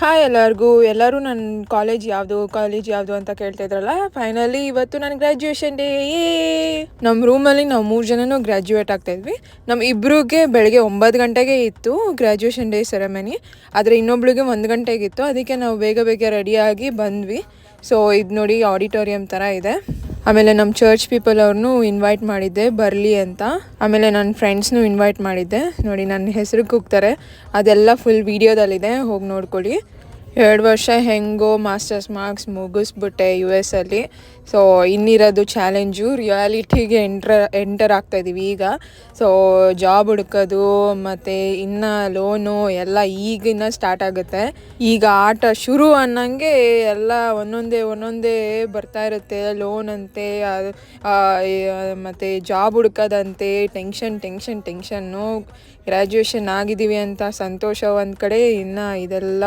Hi ಎಲ್ಲರಿಗೂ. ಎಲ್ಲರೂ ನನ್ನ ಕಾಲೇಜ್ ಯಾವುದು ಕಾಲೇಜ್ ಯಾವುದು ಅಂತ ಕೇಳ್ತಾ ಇದ್ರಲ್ಲ? ಫೈನಲಿ ಇವತ್ತು ನನ್ನ ಗ್ರ್ಯಾಜುಯೇಷನ್ ಡೇ ನಮ್ಮ ರೂಮಲ್ಲಿ ನಾವು ಮೂರು ಜನನು ಗ್ರ್ಯಾಜುಯೇಟ್ ಆಗ್ತಾ ಇದ್ವಿ. ನಮ್ಮ ಇಬ್ಬರಿಗೆ ಬೆಳಗ್ಗೆ ಒಂಬತ್ತು ಗಂಟೆಗೆ ಇತ್ತು ಗ್ರ್ಯಾಜುಯೇಷನ್ ಡೇ ಸೆರೆಮನಿ ಆದರೆ ಇನ್ನೊಬ್ಳಿಗೆ ಒಂದು ಗಂಟೆಗಿತ್ತು ಅದಕ್ಕೆ ನಾವು ಬೇಗ ಬೇಗ ರೆಡಿಯಾಗಿ ಬಂದ್ವಿ. ಸೊ ಇದು ನೋಡಿ ಆಡಿಟೋರಿಯಂ ಥರ ಇದೆ. ಆಮೇಲೆ ನಮ್ಮ ಚರ್ಚ್ ಪೀಪಲ್ ಅವ್ರನ್ನೂ ಇನ್ವೈಟ್ ಮಾಡಿದ್ದೆ, ಬರಲಿ ಅಂತ. ಆಮೇಲೆ ನನ್ನ ಫ್ರೆಂಡ್ಸ್ನೂ ಇನ್ವೈಟ್ ಮಾಡಿದ್ದೆ. ನೋಡಿ, ನನ್ನ ಹೆಸರು ಕೂಗ್ತಾರೆ. ಅದೆಲ್ಲ ಫುಲ್ ವೀಡಿಯೋದಲ್ಲಿದೆ ಹೋಗಿ ನೋಡ್ಕೊಳ್ಳಿ. ಎರಡು ವರ್ಷ ಹೆಂಗೋ ಮಾಸ್ಟರ್ಸ್ ಮಾರ್ಕ್ಸ್ ಮುಗಿಸ್ಬಿಟ್ಟೆ ಯು ಎಸ್ ಅಲ್ಲಿ. ಸೊ ಇನ್ನಿರೋದು ಚಾಲೆಂಜು ರಿಯಾಲಿಟಿಗೆ ಎಂಟ್ರ ಎಂಟರ್ ಆಗ್ತಾ ಇದ್ದೀವಿ ಈಗ. ಸೊ ಜಾಬ್ ಹುಡ್ಕೋದು ಮತ್ತು ಇನ್ನು ಲೋನು ಎಲ್ಲ ಈಗಿನ ಸ್ಟಾರ್ಟ್ ಆಗುತ್ತೆ. ಈಗ ಆಟ ಶುರು ಅನ್ನಂಗೆ ಎಲ್ಲ ಒಂದೊಂದೇ ಒಂದೊಂದೇ ಬರ್ತಾ ಇರುತ್ತೆ. ಲೋನ್ ಅಂತೆ ಮತ್ತು ಜಾಬ್ ಹುಡ್ಕೋದಂತೆ ಟೆನ್ಷನ್ ಟೆನ್ಷನ್ ಟೆನ್ಷನ್ನು ಗ್ರ್ಯಾಜುಯೇಷನ್ ಆಗಿದ್ದೀವಿ ಅಂತ ಸಂತೋಷ ಒಂದು ಕಡೆ, ಇನ್ನು ಇದೆಲ್ಲ